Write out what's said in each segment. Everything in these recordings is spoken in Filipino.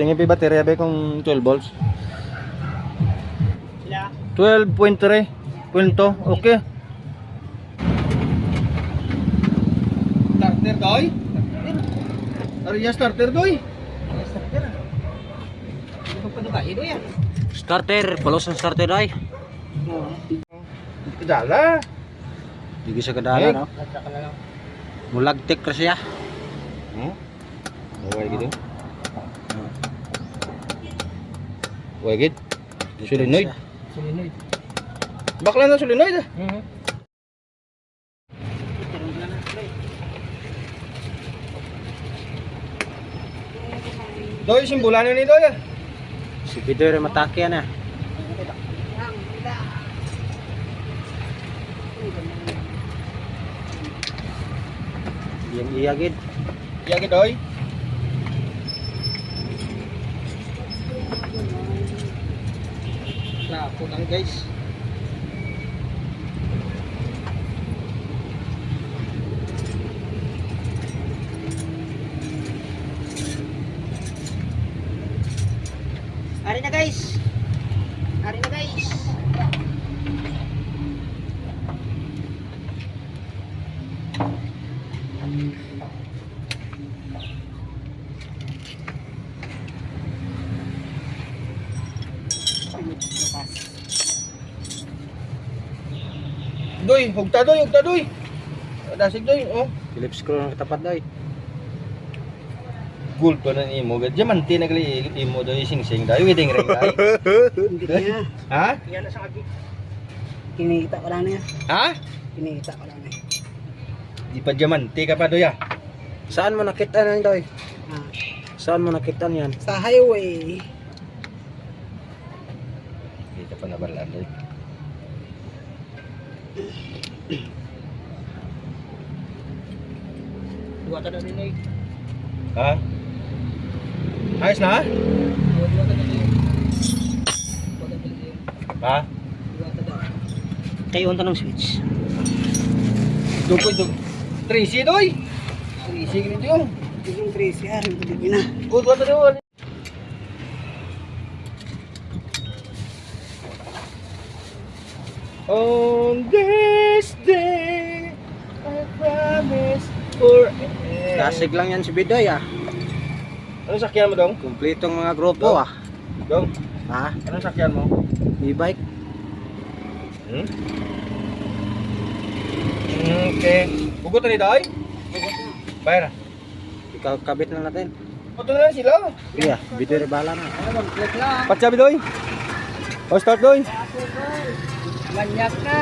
Tingin pa yung baterya ba kung 12 volts? Sila. 12.3 punto, okay. Starter doy? Ariya starter doy? Starter, palos ang starter ay. Dala. Hindi sa kadala, Eh. no? Mulagtik ka siya. Hmm? Huwag gitu. Huwag gid. Solenoid. Solenoid. Bakla na solenoid. ah. Mhm. Doy, simbulan ni doy. ah. Si Peter matake na. Yang iya gid. Iya gid doy. Lapo lang guys. Ari na guys. Ari na guys. Doy, hugta doy, hugta doy. Dasig doy, oh. Philip screw ng katapat daw. Gold pa na imo. Diamante na gali imo doy sing-sing dayo giding ring day. Hindi niya. Ha? Yan na sa agi. Kinikita ko lang niya. Ha? Kinikita ko lang niya. Di pa diamante ka pa doy ah. Saan mo nakita nan daw? Ah, Saan mo nakita niyan? sa highway. Di ka pa nabalaan doy. Dua ta na rin. Ha? Ayos na? ha? Dua ta na rin. Ha? Dua ta na. Kayo unta ng switch. Dukoy dug. Tracy doy. Tracy gini yung. Yung Tracy, ah, rin ko na. Good water On this day, I promise forever. Dasig lang yan si Biday ah. Anong sakyan mo dong? Kumpletong mga grupo ah. Dong, Ha? anong sakyan mo? E-bike. Hmm? Okay. Hugot na ni Day? Bayar na. Ikaw kabit na natin. Puto na lang sila. Iya, Biday bala na. Ano? Patsabi Doy. O start Doy. Banyak na.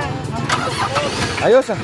Ayos ah.